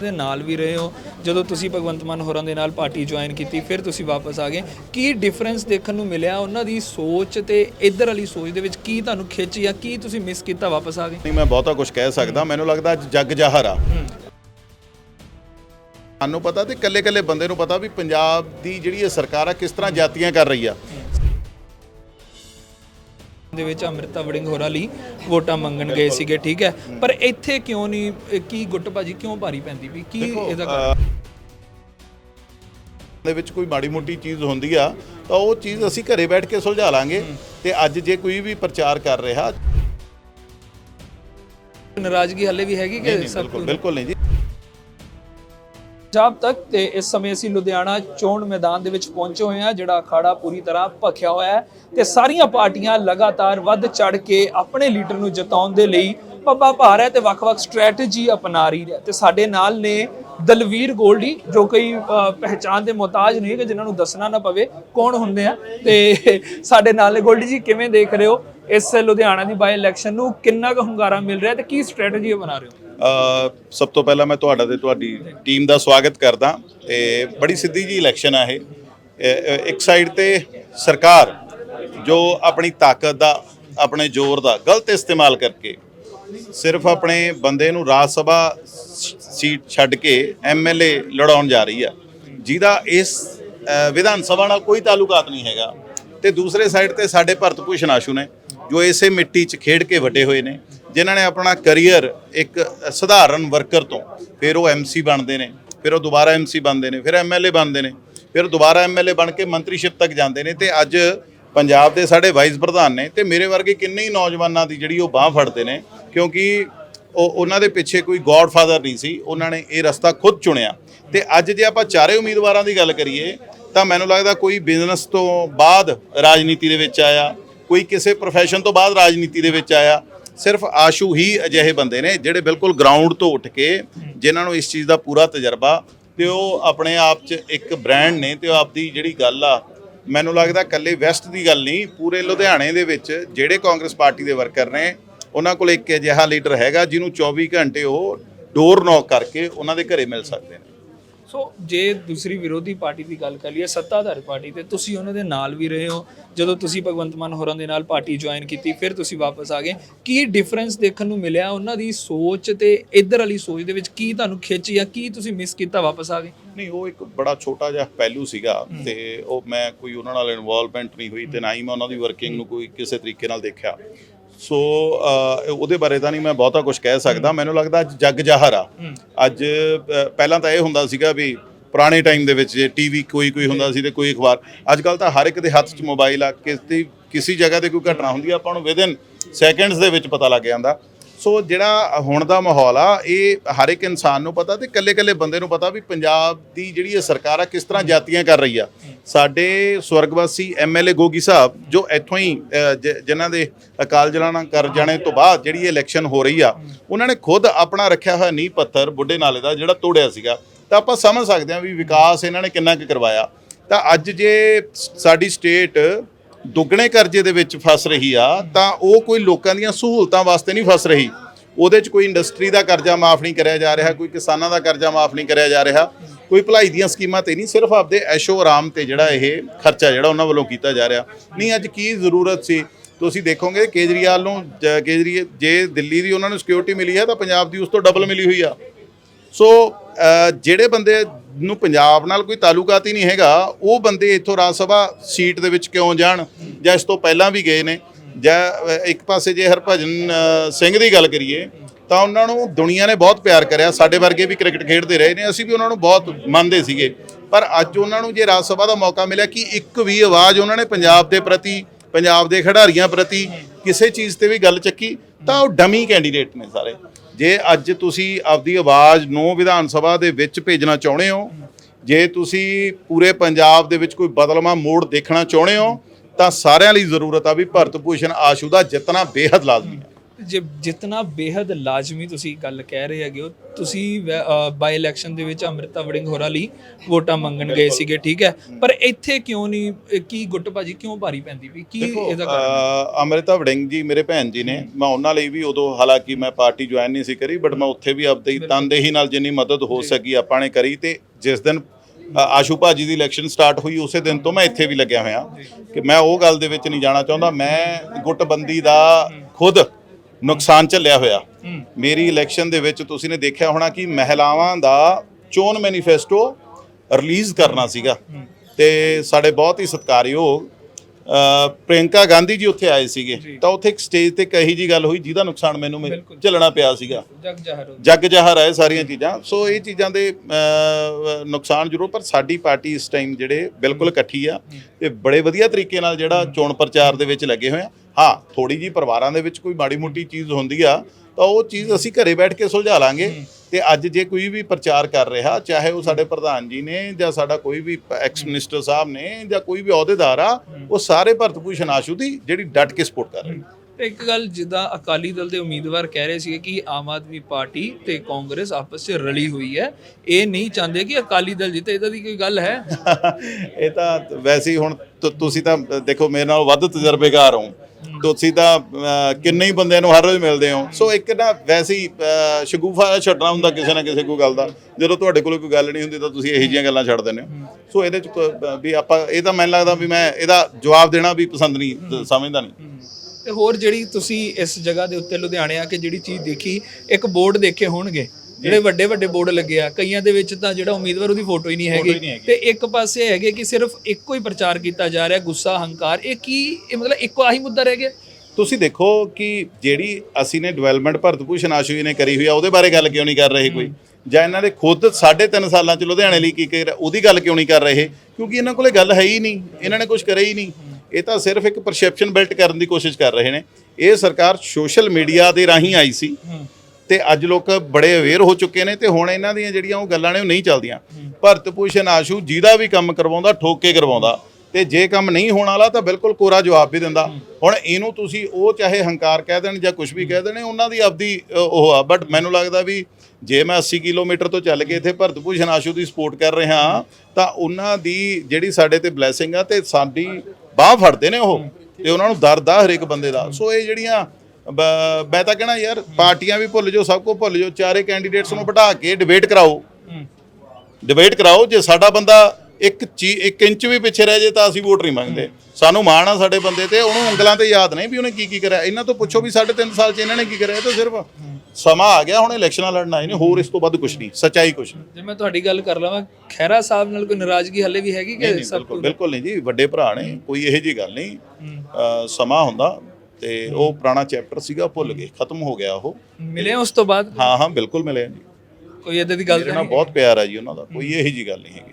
ਦੇ ਨਾਲ ਵੀ ਰਹੇ ਹੋ। ਜਦੋਂ ਤੁਸੀਂ ਭਗਵੰਤ ਮਾਨ ਹੋਰਾਂ ਦੇ ਨਾਲ ਪਾਰਟੀ ਜੁਆਇਨ ਕੀਤੀ ਫਿਰ ਤੁਸੀਂ ਵਾਪਸ ਆ ਗਏ। ਕੀ ਡਿਫਰੈਂਸ ਦੇਖਣ ਨੂੰ ਮਿਲਿਆ? ਉਹਨਾਂ ਦੀ ਸੋਚ ਤੇ ਇੱਧਰ ਵਾਲੀ ਸੋਚ ਦੇ ਵਿੱਚ ਕੀ ਤੁਹਾਨੂੰ ਖਿੱਚ ਜਾਂ ਕੀ ਤੁਸੀਂ ਮਿਸ ਕੀਤਾ ਵਾਪਸ ਆ ਗਏ? ਨਹੀਂ ਮੈਂ ਬਹੁਤਾ ਕੁਝ ਕਹਿ ਸਕਦਾ। ਮੈਨੂੰ ਲੱਗਦਾ ਅੱਜ ਜੱਗ ਜ਼ਾਹਰ। ਆ ਸਾਨੂੰ ਪਤਾ ਤੇ ਕੱਲੇ ਕੱਲੇ ਬੰਦੇ ਨੂੰ ਪਤਾ ਵੀ ਪੰਜਾਬ ਦੀ ਜਿਹੜੀ ਇਹ ਸਰਕਾਰ ਆ ਕਿਸ ਤਰ੍ਹਾਂ ਜਾਤੀਆਂ ਕਰ ਰਹੀ ਆ। ਦੇ ਵਿੱਚ ਅੰਮ੍ਰਿਤਾ ਵੜਿੰਗ ਹੋਰਾਂ ਲਈ ਵੋਟਾਂ ਮੰਗਣ ਗਏ ਸੀਗੇ ਠੀਕ ਹੈ? ਪਰ ਇੱਥੇ ਕਿਉਂ ਨਹੀਂ ਕੀ ਗੁੱਟ ਭਾਜੀ ਕਿਉਂ ਭਾਰੀ ਪੈਂਦੀ ਵੀ ਕੀ ਇਹਦਾ ਕਾਰਨ? ਦੇ ਵਿੱਚ ਕੋਈ ਮਾੜੀ ਮੋਟੀ ਚੀਜ਼ ਹੁੰਦੀ ਆ ਤਾਂ ਉਹ ਚੀਜ਼ ਅਸੀਂ ਘਰੇ ਬੈਠ ਕੇ ਸੁਲਝਾ ਲਾਂਗੇ ਤੇ ਅੱਜ ਜੇ ਕੋਈ ਵੀ ਪ੍ਰਚਾਰ ਕਰ ਰਿਹਾ ਨਾਰਾਜ਼ਗੀ ਹੱਲੇ ਵੀ ਹੈਗੀ ਕਿ ਸਭ ਬਿਲਕੁਲ ਬਿਲਕੁਲ ਨਹੀਂ ਜੀ। ਪੰਜਾਬ ਤੱਕ ਤੇ ਇਸ ਸਮੇਂ ਅਸੀਂ ਲੁਧਿਆਣਾ ਚੋਣ ਮੈਦਾਨ ਦੇ ਵਿੱਚ ਪਹੁੰਚੇ ਹੋਏ ਹਾਂ ਜਿਹੜਾ ਅਖਾੜਾ ਪੂਰੀ ਤਰ੍ਹਾਂ ਭਖਿਆ ਹੋਇਆ ਹੈ ਤੇ ਸਾਰੀਆਂ ਪਾਰਟੀਆਂ ਲਗਾਤਾਰ ਵੱਧ ਚੜ ਕੇ ਆਪਣੇ ਲੀਡਰ ਨੂੰ ਜਿਤਾਉਣ ਦੇ ਲਈ ਪੱਬਾ ਭਾਰ ਹੈ ਤੇ ਵੱਖ-ਵੱਖ ਸਟ੍ਰੈਟਜੀ ਅਪਣਾ ਰਹੀ ਹੈ ਤੇ ਸਾਡੇ ਨਾਲ ਨੇ ਦਲਵੀਰ ਗੋਲਡੀ ਜੋ ਕੋਈ ਅ, ਪਹਿਚਾਣ ਦੇ ਮੁਹਤਾਜ ਨਹੀਂ ਹੈ ਕਿ ਜਿਨ੍ਹਾਂ ਨੂੰ ਦੱਸਣਾ ਨਾ ਪਵੇ ਕੌਣ ਹੁੰਦੇ ਆ। ਤੇ ਸਾਡੇ ਨਾਲ ਨੇ ਗੋਲਡੀ ਜੀ ਕਿਵੇਂ ਦੇਖ ਰਹੇ ਹੋ? ਇਸ ਲੁਧਿਆਣਾ ਦੀ ਬਾਈ ਇਲੈਕਸ਼ਨ ਨੂੰ ਕਿੰਨਾ ਕੁ ਹੁੰਗਾਰਾ ਮਿਲ ਰਿਹਾ ਤੇ ਕੀ ਸਟ੍ਰੈਟਜੀ ਬਣਾ ਰਹੇ ਹੋ? ਸਭ ਤੋਂ ਪਹਿਲਾਂ ਮੈਂ ਤੁਹਾਡਾ ਤੇ ਤੁਹਾਡੀ ਟੀਮ ਦਾ ਸਵਾਗਤ ਕਰਦਾ। ਤੇ ਬੜੀ ਸਿੱਧੀ ਜੀ ਇਲੈਕਸ਼ਨ ਆ ਇਹ। ਇੱਕ ਸਾਈਡ ਤੇ ਸਰਕਾਰ ਜੋ ਆਪਣੀ ਤਾਕਤ ਦਾ, ਆਪਣੇ ਜ਼ੋਰ ਦਾ ਗਲਤ ਇਸਤੇਮਾਲ ਕਰਕੇ ਸਿਰਫ ਆਪਣੇ ਬੰਦੇ ਨੂੰ ਰਾਜ ਸਭਾ ਸੀਟ ਛੱਡ ਕੇ ਐਮਐਲਏ ਲੜਾਉਣ ਜਾ ਰਹੀ ਆ, ਜਿਹਦਾ ਇਸ ਵਿਧਾਨ ਸਭਾ ਨਾਲ ਕੋਈ ਤਾਲੁਕਾਤ ਨਹੀਂ ਹੈਗਾ। ਤੇ ਦੂਸਰੇ ਸਾਈਡ ਤੇ ਸਾਡੇ ਭਰਤ ਭੂਸ਼ਣ ਆਸ਼ੂ ਨੇ, ਜੋ ਇਸੇ ਮਿੱਟੀ 'ਚ ਖੇਡ ਕੇ ਵੱਡੇ ਹੋਏ ਨੇ ਜਿਨ੍ਹਾਂ ਨੇ ਆਪਣਾ ਕੈਰੀਅਰ ਇੱਕ ਸਧਾਰਨ ਵਰਕਰ ਤੋਂ, ਫਿਰ ਉਹ ਐਮਸੀ ਬਣਦੇ ਨੇ, ਫਿਰ ਉਹ ਦੁਬਾਰਾ ਐਮਸੀ ਬਣਦੇ ਨੇ, ਫਿਰ ਐਮਐਲਏ ਬਣਦੇ ਨੇ, ਫਿਰ ਦੁਬਾਰਾ ਐਮਐਲਏ ਬਣ ਕੇ ਮੰਤਰੀਸ਼ਿਪ ਤੱਕ ਜਾਂਦੇ ਨੇ ਤੇ ਅੱਜ ਪੰਜਾਬ ਦੇ ਸਾਡੇ ਵਾਈਸ ਪ੍ਰਧਾਨ ਨੇ ਤੇ ਮੇਰੇ ਵਰਗੇ ਕਿੰਨੇ ਹੀ ਨੌਜਵਾਨਾਂ ਦੀ ਜਿਹੜੀ ਉਹ ਬਾਹ ਫੜਦੇ ਨੇ, ਕਿਉਂਕਿ ਉਹ ਉਹਨਾਂ ਦੇ ਪਿੱਛੇ ਕੋਈ ਗੋਡਫਾਦਰ ਨਹੀਂ ਸੀ, ਉਹਨਾਂ ਨੇ ਇਹ ਰਸਤਾ ਖੁਦ ਚੁਣਿਆ। ਤੇ ਅੱਜ ਜੇ ਆਪਾਂ ਚਾਰੇ ਉਮੀਦਵਾਰਾਂ ਦੀ ਗੱਲ ਕਰੀਏ, ਤਾਂ ਮੈਨੂੰ ਲੱਗਦਾ ਕੋਈ ਬਿਜ਼ਨਸ ਤੋਂ ਬਾਅਦ ਰਾਜਨੀਤੀ ਦੇ ਵਿੱਚ ਆਇਆ, ਕੋਈ ਕਿਸੇ ਪ੍ਰੋਫੈਸ਼ਨ ਤੋਂ ਬਾਅਦ ਰਾਜਨੀਤੀ ਦੇ ਵਿੱਚ ਆਇਆ ਸਿਰਫ ਆਸ਼ੂ ਹੀ ਅਜਿਹੇ ਬੰਦੇ ਨੇ ਜਿਹੜੇ ਬਿਲਕੁਲ ਗਰਾਊਂਡ ਤੋਂ ਉੱਠ ਕੇ ਜਿਨ੍ਹਾਂ ਨੂੰ ਇਸ ਚੀਜ਼ ਦਾ ਪੂਰਾ ਤਜਰਬਾ ਤੇ ਉਹ ਆਪਣੇ ਆਪ 'ਚ ਇੱਕ ਬ੍ਰਾਂਡ ਨੇ ਤੇ ਉਹ ਆਪਦੀ ਜਿਹੜੀ ਗੱਲ ਆ, ਮੈਨੂੰ ਲੱਗਦਾ ਕੱਲੇ ਵੈਸਟ ਦੀ ਗੱਲ ਨਹੀਂ, ਪੂਰੇ ਲੁਧਿਆਣੇ ਦੇ ਵਿੱਚ ਜਿਹੜੇ ਕਾਂਗਰਸ ਪਾਰਟੀ ਦੇ ਵਰਕਰ ਨੇ, ਉਹਨਾਂ ਕੋਲ ਇੱਕ ਅਜਿਹਾ ਲੀਡਰ ਹੈਗਾ ਜਿਹਨੂੰ 24 ਘੰਟੇ ਉਹ ਡੋਰ ਨੌਕ ਕਰਕੇ ਉਹਨਾਂ ਦੇ ਘਰੇ ਮਿਲ ਸਕਦੇ ਨੇ। ਸੋ ਜੇ ਦੂਸਰੀ ਵਿਰੋਧੀ ਪਾਰਟੀ ਦੀ ਗੱਲ ਕਰ ਲਈਏ ਸੱਤਾਧਾਰੀ ਪਾਰਟੀ ਤੇ ਤੁਸੀਂ ਉਹਨਾਂ ਦੇ ਨਾਲ ਵੀ ਰਹੇ ਹੋ। ਜਦੋਂ ਤੁਸੀਂ ਭਗਵੰਤ ਮਾਨ ਹੋਰਾਂ ਦੇ ਨਾਲ ਪਾਰਟੀ ਜੁਆਇਨ ਕੀਤੀ ਫਿਰ ਤੁਸੀਂ ਵਾਪਸ ਆ ਗਏ। ਕੀ ਡਿਫਰੈਂਸ ਦੇਖਣ ਨੂੰ ਮਿਲਿਆ ਉਹਨਾਂ ਦੀ ਸੋਚ ਤੇ ਇੱਧਰ ਵਾਲੀ ਸੋਚ ਦੇ ਵਿੱਚ? ਕੀ ਤੁਹਾਨੂੰ ਖਿੱਚ ਜਾਂ ਕੀ ਤੁਸੀਂ ਮਿਸ ਕੀਤਾ ਵਾਪਸ ਆ ਗਏ? ਨਹੀਂ ਉਹ ਇੱਕ ਬੜਾ ਛੋਟਾ ਜਿਹਾ ਪਹਿਲੂ ਸੀਗਾ ਤੇ ਉਹ ਮੈਂ ਕੋਈ ਉਹਨਾਂ ਨਾਲ ਇਨਵੋਲਵਮੈਂਟ ਨਹੀਂ ਹੋਈ ਤੇ ਨਾ ਹੀ ਮੈਂ ਉਹਨਾਂ ਦੀ ਵਰਕਿੰਗ ਨੂੰ ਕੋਈ ਕਿਸੇ ਤਰੀਕੇ ਨਾਲ ਦੇਖਿਆ। ਸੋ ਉਹਦੇ ਬਾਰੇ ਤਾਂ ਨਹੀਂ ਮੈਂ ਬਹੁਤਾ ਕੁਝ ਕਹਿ ਸਕਦਾ। ਮੈਨੂੰ ਲੱਗਦਾ ਅੱਜ ਜੱਗ ਜ਼ਾਹਰ ਆ। ਅੱਜ ਪਹਿਲਾਂ ਤਾਂ ਇਹ ਹੁੰਦਾ ਸੀਗਾ ਵੀ ਪੁਰਾਣੇ ਟਾਈਮ ਦੇ ਵਿੱਚ ਜੇ ਟੀਵੀ ਕੋਈ ਕੋਈ ਹੁੰਦਾ ਸੀ ਤੇ ਕੋਈ ਅਖਬਾਰ। ਅੱਜ ਕੱਲ ਤਾਂ ਹਰ ਇੱਕ ਦੇ ਹੱਥ 'ਚ ਮੋਬਾਈਲ ਆ। ਕਿਸੇ ਕਿਸੇ ਜਗ੍ਹਾ ਤੇ ਕੋਈ ਘਟਨਾ ਹੁੰਦੀ ਆ ਆਪਾਂ ਨੂੰ ਵਿਦਨ ਸੈਕਿੰਡਸ ਦੇ ਵਿੱਚ ਪਤਾ ਲੱਗ ਜਾਂਦਾ। ਸੋ ਜਿਹੜਾ ਹੁਣ ਦਾ ਮਾਹੌਲ ਆ, ਇਹ ਹਰ ਇੱਕ ਇਨਸਾਨ ਨੂੰ ਪਤਾ ਤੇ ਕੱਲੇ ਕੱਲੇ ਬੰਦੇ ਨੂੰ ਪਤਾ ਵੀ ਪੰਜਾਬ ਦੀ ਜਿਹੜੀ ਇਹ ਸਰਕਾਰ ਆ, ਕਿਸ ਤਰ੍ਹਾਂ ਜਾਤੀਆਂ ਕਰ ਰਹੀ ਆ। ਸਾਡੇ ਸਵਰਗਵਾਸੀ ਐਮਐਲਏ ਗੋਗੀ ਸਾਹਿਬ, ਜੋ ਇੱਥੋਂ ਹੀ ਜ- ਜਿਨ੍ਹਾਂ ਦੇ ਅਕਾਲ ਚਲਾਣਾ ਕਰ ਜਾਣੇ ਤੋਂ ਬਾਅਦ ਜਿਹੜੀ ਇਹ ਇਲੈਕਸ਼ਨ ਹੋ ਰਹੀ ਆ, ਉਹਨਾਂ ਨੇ ਖੁਦ ਆਪਣਾ ਰੱਖਿਆ ਹੋਇਆ ਨੀਂਹ ਪੱਥਰ, ਬੁੱਢੇ ਨਾਲੇ ਦਾ, ਜਿਹੜਾ ਤੋੜਿਆ ਸੀਗਾ। ਤਾਂ ਆਪਾਂ ਸਮਝ ਸਕਦੇ ਹਾਂ ਵੀ ਵਿਕਾਸ ਇਹਨਾਂ ਨੇ ਕਿੰਨਾ ਕੁ ਕਰਵਾਇਆ। ਤਾਂ ਅੱਜ ਜੇ ਸਾਡੀ ਸਟੇਟ ਦੁੱਗਣੇ ਕਰਜ਼ੇ ਦੇ ਵਿੱਚ ਫਸ ਰਹੀ ਆ, ਤਾਂ ਉਹ ਕੋਈ ਲੋਕਾਂ ਦੀਆਂ ਸਹੂਲਤਾਂ ਵਾਸਤੇ ਨਹੀਂ ਫਸ ਰਹੀ। ਉਹਦੇ 'ਚ ਕੋਈ ਇੰਡਸਟਰੀ ਦਾ ਕਰਜ਼ਾ ਮਾਫ ਨਹੀਂ ਕਰਿਆ ਜਾ ਰਿਹਾ, ਕੋਈ ਕਿਸਾਨਾਂ ਦਾ ਕਰਜ਼ਾ ਮਾਫ ਨਹੀਂ ਕਰਿਆ ਜਾ ਰਿਹਾ। ਕੋਈ ਭਲਾਈ ਦੀਆਂ ਸਕੀਮਾਂ ਤੇ ਨਹੀਂ, ਸਿਰਫ ਆਪਦੇ ਐਸ਼ੋ ਆਰਾਮ ਤੇ ਜਿਹੜਾ ਇਹ ਖਰਚਾ ਜਿਹੜਾ ਉਹਨਾਂ ਵੱਲੋਂ ਕੀਤਾ ਜਾ ਰਿਹਾ। ਨਹੀਂ, ਅੱਜ ਕੀ ਜ਼ਰੂਰਤ ਸੀ? ਤੁਸੀਂ ਦੇਖੋਗੇ ਕੇਜਰੀਵਾਲ ਨੂੰ, ਜ- ਕੇਜਰੀ ਜੇ ਦਿੱਲੀ ਦੀ ਉਹਨਾਂ ਨੂੰ ਸਿਕਿਉਰਿਟੀ ਮਿਲੀ ਹੈ, ਤਾਂ ਪੰਜਾਬ ਦੀ ਉਸ ਤੋਂ ਡਬਲ ਮਿਲੀ ਹੋਈ ਆ। ਸੋ ਜਿਹੜੇ ਬੰਦੇ ਨੂੰ ਪੰਜਾਬ ਨਾਲ ਕੋਈ ਤਾਲੁਕਾਤ ਹੀ ਨਹੀਂ ਹੈਗਾ, ਉਹ ਬੰਦੇ ਇੱਥੋਂ ਰਾਜ ਸਭਾ ਸੀਟ ਦੇ ਵਿੱਚ ਕਿਉਂ ਜਾਣ, ਜਾਂ ਇਸ ਤੋਂ ਪਹਿਲਾਂ ਵੀ ਗਏ ਨੇ, ਜਾਂ ਇੱਕ ਪਾਸੇ ਜੇ ਹਰਭਜਨ ਸਿੰਘ ਦੀ ਗੱਲ ਕਰੀਏ, ਤਾਂ ਉਹਨਾਂ ਨੂੰ ਦੁਨੀਆ ਨੇ ਬਹੁਤ ਪਿਆਰ ਕਰਿਆ, ਸਾਡੇ ਵਰਗੇ ਵੀ ਕ੍ਰਿਕਟ ਖੇਡਦੇ ਰਹੇ ਨੇ, ਅਸੀਂ ਵੀ ਉਹਨਾਂ ਨੂੰ ਬਹੁਤ ਮੰਨਦੇ ਸੀਗੇ। ਪਰ ਅੱਜ ਉਹਨਾਂ ਨੂੰ ਜੇ ਰਾਜ ਸਭਾ ਦਾ ਮੌਕਾ ਮਿਲਿਆ ਕਿ ਇੱਕ ਵੀ ਆਵਾਜ਼ ਉਹਨਾਂ ਨੇ ਪੰਜਾਬ ਦੇ ਪ੍ਰਤੀ, ਪੰਜਾਬ ਦੇ ਖਿਡਾਰੀਆਂ ਪ੍ਰਤੀ ਕਿਸੇ ਚੀਜ਼ ਤੇ ਵੀ ਗੱਲ ਚੱਕੀ, ਤਾਂ ਉਹ ਡਮੀ ਕੈਂਡੀਡੇਟ ਨੇ ਸਾਰੇ। ਜੇ ਅੱਜ ਤੁਸੀਂ ਆਪਦੀ ਆਵਾਜ਼ ਨੂੰ ਵਿਧਾਨ ਸਭਾ ਦੇ ਵਿੱਚ ਭੇਜਣਾ ਚਾਹੁੰਦੇ ਹੋ, ਜੇ ਤੁਸੀਂ ਪੂਰੇ ਪੰਜਾਬ ਦੇ ਵਿੱਚ ਕੋਈ ਬਦਲਵਾਂ ਮੋੜ ਦੇਖਣਾ ਚਾਹੁੰਦੇ ਹੋ, ਤਾਂ ਸਾਰਿਆਂ ਲਈ ਜ਼ਰੂਰਤ ਆ ਵੀ ਭਰਤ ਭੂਸ਼ਣ ਆਸ਼ੂ ਦਾ ਜਿੱਤਣਾ ਬੇਹੱਦ ਲਾਜ਼ਮੀ ਹੈ। ਜੇ ਜਿਤਨਾ ਬੇहद ਲਾਜ਼ਮੀ ਤੁਸੀਂ ਗੱਲ ਕਹਿ ਰਹੇ ਹੈਗੇ ਹੋ ਤੁਸੀਂ ਬਾਈ ਇਲੈਕਸ਼ਨ ਦੇ ਵਿੱਚ ਅੰਮ੍ਰਿਤਾ ਵੜਿੰਗ ਹੋਰਾਂ ਲਈ ਵੋਟਾਂ ਮੰਗਣ ਗਏ ਸੀਗੇ ਠੀਕ ਹੈ? ਪਰ ਇੱਥੇ ਕਿਉਂ ਨਹੀਂ ਕੀ ਗੁੱਟ ਭਾਜੀ ਕਿਉਂ ਭਾਰੀ ਪੈਂਦੀ ਵੀ? ਕੀ ਇਹਦਾ ਕਾਰਨ? ਅੰਮ੍ਰਿਤਾ ਵੜਿੰਗ ਜੀ ਮੇਰੇ ਭੈਣ ਜੀ ਨੇ। ਮੈਂ ਉਹਨਾਂ ਲਈ ਵੀ ਉਦੋਂ ਹਾਲਾਂਕਿ ਮੈਂ ਪਾਰਟੀ ਜੁਆਇਨ ਨਹੀਂ ਸੀ ਕਰੀ ਬਟ ਮੈਂ ਉੱਥੇ ਵੀ ਆਪਦੀ ਤਨਦੇਹੀ ਨਾਲ ਜਿੰਨੀ ਮਦਦ ਹੋ ਸਕੀ ਆਪਾਂ ਨੇ ਕਰੀ ਤੇ ਜਿਸ ਦਿਨ ਆਸ਼ੂ ਭਾਜੀ ਦੀ ਇਲੈਕਸ਼ਨ ਸਟਾਰਟ ਹੋਈ ਉਸੇ ਦਿਨ ਤੋਂ ਮੈਂ ਇੱਥੇ ਵੀ ਲੱਗਿਆ ਹੋਇਆ। ਕਿ ਮੈਂ ਉਹ ਗੱਲ ਦੇ ਵਿੱਚ ਨਹੀਂ ਜਾਣਾ ਚਾਹੁੰਦਾ। ਮੈਂ ਗੁੱਟਬੰਦੀ ਦਾ ਖੁਦ ਨੁਕਸਾਨ ਝੱਲਿਆ ਹੋਇਆ। ਮੇਰੀ ਇਲੈਕਸ਼ਨ ਦੇ ਵਿੱਚ ਤੁਸੀਂ ਨੇ ਦੇਖਿਆ ਹੋਣਾ ਕਿ ਮਹਿਲਾਵਾਂ ਦਾ ਚੋਣ ਮੈਨੀਫੈਸਟੋ ਰਿਲੀਜ਼ ਕਰਨਾ ਸੀਗਾ। ਤੇ ਸਾਡੇ ਬਹੁਤ ਹੀ ਸਤਿਕਾਰਯੋਗ ਅ, ਪ੍ਰਿਯੰਕਾ ਗਾਂਧੀ ਜੀ ਉੱਥੇ ਆਏ ਸੀਗੇ। ਤਾਂ ਉੱਥੇ ਇੱਕ ਸਟੇਜ ਤੇ ਕਹੀ ਜੀ ਗੱਲ ਹੋਈ ਜਿਹਦਾ ਨੁਕਸਾਨ ਮੈਨੂੰ। ਝੱਲਣਾ ਪਿਆ ਸੀਗਾ। ਜਗ ਜਾਹਰ ਹੋ ਜੱਗ ਜਹਰ ਆਏ ਸਾਰੀਆਂ ਚੀਜ਼ਾਂ। ਸੋ ਇਹ ਚੀਜ਼ਾਂ ਦੇ ਨੁਕਸਾਨ ਜ਼ਰੂਰ ਪਰ ਸਾਡੀ ਪਾਰਟੀ ਇਸ ਟਾਈਮ ਜਿਹੜੇ ਬਿਲਕੁਲ ਇਕੱਠੀ ਆ ਤੇ ਬੜੇ ਵਧੀਆ ਤਰੀਕੇ ਨਾਲ ਜਿਹੜਾ ਚੋਣ ਪ੍ਰਚਾਰ ਦੇ ਵਿੱਚ ਲੱਗੇ ਹੋਏ ਆ। ਹਾਂ ਥੋੜੀ ਜੀ ਪਰਿਵਾਰਾਂ ਦੇ ਵਿੱਚ ਕੋਈ ਮਾੜੀ ਮੋਟੀ ਚੀਜ਼ ਹੁੰਦੀ ਆ ਤਾਂ ਉਹ ਚੀਜ਼ ਅਸੀਂ ਘਰੇ ਬੈਠ ਕੇ ਸੁਲਝਾ ਲਾਂਗੇ। ਤੇ ਅੱਜ ਜੇ ਕੋਈ ਵੀ ਪ੍ਰਚਾਰ ਕਰ ਰਿਹਾ ਚਾਹੇ ਉਹ ਸਾਡੇ ਪ੍ਰਧਾਨ ਜੀ ਨੇ ਜਾਂ ਸਾਡਾ ਕੋਈ ਵੀ ਐਕਸ ਮਿਨਿਸਟਰ ਸਾਹਿਬ ਨੇ ਜਾਂ ਕੋਈ ਵੀ ਅਹੁਦੇਦਾਰ ਆ ਉਹ ਸਾਰੇ ਭਰਤ ਭੂਸ਼ਣ ਆਸ਼ੂ ਦੀ ਜਿਹੜੀ ਡਟ ਕੇ ਸਪੋਰਟ ਕਰ ਰਹੇ ਤੇ ਇੱਕ ਗੱਲ ਜਿੱਦਾਂ ਅਕਾਲੀ ਦਲ ਦੇ ਉਮੀਦਵਾਰ ਕਹਿ ਰਹੇ ਸੀਗੇ ਕਿ ਆਮ ਆਦਮੀ ਪਾਰਟੀ ਤੇ ਕਾਂਗਰਸ ਆਪਸ 'ਚ ਰਲੀ ਹੋਈ ਹੈ। ਇਹ ਨਹੀਂ ਚਾਹੁੰਦੇ ਕਿ ਅਕਾਲੀ ਦਲ ਜਿੱਤੇ ਇਹਦਾ ਦੀ ਕੋਈ ਗੱਲ ਹੈ। ਇਹ ਤਾਂ ਵੈਸੇ ਹੀ ਹੁਣ ਤੁਸੀਂ ਤਾਂ ਦੇਖੋ ਮੇਰੇ ਨਾਲ ਵੱਧ ਤਜਰਬੇਕਾਰ ਹੋ। ਤੁਸੀਂ ਤਾਂ ਕਿੰਨੇ ਹੀ ਬੰਦਿਆਂ ਨੂੰ ਹਰ ਰੋਜ਼ ਮਿਲਦੇ ਹੋ। ਸੋ ਇੱਕ ਨਾ ਵੈਸੇ ਸ਼ਗੂਫਾ ਛੱਡਣਾ ਹੁੰਦਾ ਕਿਸੇ ਨਾ ਕਿਸੇ ਕੋਈ ਗੱਲ ਦਾ। ਜਦੋਂ ਤੁਹਾਡੇ ਕੋਲ ਕੋਈ ਗੱਲ ਨਹੀਂ ਹੁੰਦੀ ਤਾਂ ਤੁਸੀਂ ਇਹੋ ਜਿਹੀਆਂ ਗੱਲਾਂ ਛੱਡ ਦਿੰਦੇ ਹੋ। ਸੋ ਇਹਦੇ ਚ ਵੀ ਆਪਾਂ, ਇਹ ਤਾਂ ਮੈਨੂੰ ਲੱਗਦਾ ਵੀ ਮੈਂ ਇਹਦਾ ਜਵਾਬ ਦੇਣਾ ਵੀ ਪਸੰਦ ਨਹੀਂ ਸਮਝਦਾ ਨਹੀਂ। ਤੇ ਹੋਰ ਜਿਹੜੀ ਤੁਸੀਂ ਇਸ ਜਗ੍ਹਾ ਦੇ ਉੱਤੇ ਲੁਧਿਆਣੇ ਆ ਕੇ ਜਿਹੜੀ ਚੀਜ਼ ਦੇਖੀ, ਇੱਕ ਬੋਰਡ ਦੇਖੇ ਹੋਣਗੇ। ਜਿਹੜੇ ਵੱਡੇ ਵੱਡੇ ਬੋਰਡ ਲੱਗੇ ਆ ਕਈਆਂ ਦੇ ਵਿੱਚ ਤਾਂ ਜਿਹੜਾ ਉਮੀਦਵਾਰ ਉਹਦੀ ਫੋਟੋ ਹੀ ਨਹੀਂ ਹੈਗੀ। ਤੇ ਇੱਕ ਪਾਸੇ ਹੈਗੇ ਕਿ ਸਿਰਫ ਇੱਕੋ ਹੀ ਪ੍ਰਚਾਰ ਕੀਤਾ ਜਾ ਰਿਹਾ ਗੁੱਸਾ ਹੰਕਾਰ ਇਹ ਕੀ ਇਹ ਮਤਲਬ ਇੱਕੋ ਆਹੀ ਮੁੱਦਾ ਰਹਿ ਗਿਆ? ਤੁਸੀਂ ਦੇਖੋ ਕਿ ਜਿਹੜੀ ਅਸੀਂ ਨੇ ਡਿਵੈਲਪਮੈਂਟ ਭਰਤ ਭੂਸ਼ਣ ਆਸ਼ੂ ਜੀ ਨੇ ਕਰੀ ਹੋਈ ਆ ਉਹਦੇ ਬਾਰੇ ਗੱਲ ਕਿਉਂ ਨਹੀਂ ਕਰ ਰਹੇ ਕੋਈ? ਜਾਂ ਇਹਨਾਂ ਦੇ ਖੁਦ ਸਾਢੇ ਤਿੰਨ ਸਾਲਾਂ ਚ ਲੁਧਿਆਣੇ ਲਈ ਕੀ ਕਰ ਉਹਦੀ ਗੱਲ ਕਿਉਂ ਨਹੀਂ ਕਰ ਰਹੇ? ਕਿਉਂਕਿ ਇਹਨਾਂ ਕੋਲੇ ਗੱਲ ਹੈ ਹੀ ਨਹੀਂ ਇਹਨਾਂ ਨੇ ਕੁਝ ਕਰਿਆ ਹੀ ਨਹੀਂ। ਇਹ ਤਾਂ ਸਿਰਫ ਇੱਕ ਪਰਸੈਪਸ਼ਨ ਬਿਲਟ ਕਰਨ ਦੀ ਕੋਸ਼ਿਸ਼ ਕਰ ਰਹੇ ਨੇ। ਇਹ ਸਰਕਾਰ ਸੋਸ਼ਲ ਮੀਡੀਆ ਦੇ ਰਾਹੀਂ ਆਈ ਸੀ। ਤੇ ਅੱਜ ਲੋਕ ਬੜੇ ਅਵੇਅਰ ਹੋ ਚੁੱਕੇ ਨੇ ਤੇ ਹੁਣ ਇਹਨਾਂ ਦੀਆਂ ਜਿਹੜੀਆਂ ਉਹ ਗੱਲਾਂ ਨੇ ਉਹ ਨਹੀਂ ਚੱਲਦੀਆਂ। ਭਰਤ ਭੂਸ਼ਣ ਆਸ਼ੂ ਜਿਹਦਾ ਵੀ ਕੰਮ ਕਰਵਾਉਂਦਾ ਠੋਕ ਕੇ ਕਰਵਾਉਂਦਾ। ਤੇ ਜੇ ਕੰਮ ਨਹੀਂ ਹੋਣ ਵਾਲਾ ਤਾਂ ਬਿਲਕੁਲ ਕੋਰਾ ਜਵਾਬ ਵੀ ਦਿੰਦਾ। ਹੁਣ ਇਹਨੂੰ ਤੁਸੀਂ ਉਹ ਚਾਹੇ ਹੰਕਾਰ ਕਹਿ ਦੇਣ ਜਾਂ ਕੁਝ ਵੀ ਕਹਿ ਦੇਣ ਉਹਨਾਂ ਦੀ ਆਪਦੀ ਉਹ ਆ। ਬਟ ਮੈਨੂੰ ਲੱਗਦਾ ਵੀ ਜੇ ਮੈਂ 80 ਕਿਲੋਮੀਟਰ ਤੋਂ ਚੱਲ ਕੇ ਇੱਥੇ ਭਰਤ ਭੂਸ਼ਣ ਆਸ਼ੂ ਦੀ ਸਪੋਰਟ ਕਰ ਰਿਹਾ ਤਾਂ ਉਹਨਾਂ ਦੀ ਜਿਹੜੀ ਸਾਡੇ ਤੇ ਬਲੇਸਿੰਗ ਆ ਤੇ ਸਾਡੀ ਬਾਹ ਫੜਦੇ ਨੇ ਉਹ। ਤੇ ਉਹਨਾਂ ਨੂੰ ਦਰਦ ਆ ਹਰੇਕ ਬੰਦੇ ਦਾ। ਸੋ ਇਹ ਜਿਹੜੀਆਂ ਮੈਂ ਤਾਂ ਕਹਿਣਾ ਯਾਰ ਪਾਰਟੀਆਂ ਵੀ ਭੁੱਲ ਜਾਓ ਸਭ ਕੁਝ ਭੁੱਲ ਜਾਓ ਚਾਰੇ ਕੈਂਡੀਡੇਟਸ ਨੂੰ ਬਿਠਾ ਕੇ ਡਿਬੇਟ ਕਰਾਓ। ਡਿਬੇਟ ਕਰਾਓ ਜੇ ਸਾਡਾ ਬੰਦਾ ਇੱਕ ਚੀ ਇੱਕ ਇੰਚ ਵੀ ਪਿੱਛੇ ਰਹਿ ਜੇ ਤਾਂ ਅਸੀਂ ਵੋਟ ਨਹੀਂ ਮੰਗਦੇ। ਸਾਨੂੰ ਮਾਣ ਆ ਸਾਡੇ ਬੰਦੇ ਤੇ ਉਹਨੂੰ ਉਂਗਲਾਂ ਤੇ ਯਾਦ ਨਹੀਂ ਵੀ ਉਹਨੇ ਕੀ ਕੀ ਕਰਿਆ। ਇਹਨਾਂ ਤੋਂ ਪੁੱਛੋ ਵੀ ਸਾਢੇ ਤਿੰਨ ਸਾਲ ਚ ਇਹਨਾਂ ਨੇ ਕੀ ਕਰਿਆ ਇਹ ਤਾਂ ਸਿਰਫ ਸਮਾਂ ਆ ਗਿਆ ਹੁਣ ਇਲੈਕਸ਼ਨਾਂ ਲੜਨਾ ਇਹਨੇ ਹੋਰ ਇਸ ਤੋਂ ਵੱਧ ਕੁਝ ਨਹੀਂ ਸੱਚਾਈ ਕੁਝ ਨਹੀਂ। ਜੇ ਮੈਂ ਤੁਹਾਡੀ ਗੱਲ ਕਰ ਲਵਾਂ ਖੈਰਾ ਸਾਹਿਬ ਨਾਲ ਕੋਈ ਨਾਰਾਜ਼ਗੀ ਹੱਲੇ ਵੀ ਹੈਗੀ ਕਿ ਸਭ ਬਿਲਕੁਲ ਨਹੀਂ ਜੀ ਵੱਡੇ ਭਰਾ ਨੇ ਕੋਈ ਇਹੋ ਜੀ ਗੱਲ ਨਹੀਂ। ਸਮਾਂ ਹੁੰਦਾ ਤੇ ਉਹ ਪੁਰਾਣਾ ਚੈਪਟਰ ਸੀਗਾ ਭੁੱਲ ਗਏ ਖਤਮ ਹੋ ਗਿਆ ਉਹ। ਮਿਲੇ ਉਸ ਤੋਂ ਬਾਅਦ? ਹਾਂ ਹਾਂ ਬਿਲਕੁਲ ਮਿਲੇ ਆ ਜੀ। ਕੋਈ ਇਦਾਂ ਦੀ ਗੱਲ ਮੇਰੇ ਨਾਲ ਬਹੁਤ ਪਿਆਰ ਹੈ ਜੀ ਉਹਨਾਂ ਦਾ ਕੋਈ ਇਹੋ ਜੀ ਗੱਲ ਨਹੀਂ ਹੈਗੀ।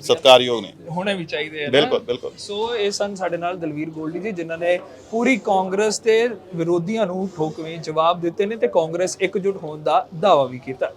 ਸਤਿਕਾਰਯੋਗ ਨੇ। ਹੋਣੇ ਵੀ ਚਾਹੀਦੇ ਆ ਨਾ। ਬਿਲਕੁਲ ਬਿਲਕੁਲ। ਸੋ ਇਹ ਸਨ ਸਾਡੇ ਨਾਲ ਦਲਵੀਰ ਗੋਲਡੀ ਜੀ ਜਿਨ੍ਹਾਂ ਨੇ ਪੂਰੀ ਕਾਂਗਰਸ ਤੇ ਵਿਰੋਧੀਆਂ ਨੂੰ ਠੋਕਵੇਂ ਜਵਾਬ ਦਿੱਤੇ ਨੇ ਤੇ ਕਾਂਗਰਸ ਇਕਜੁੱਟ ਹੋਣ ਦਾ ਦਾਅਵਾ ਵੀ ਕੀਤਾ।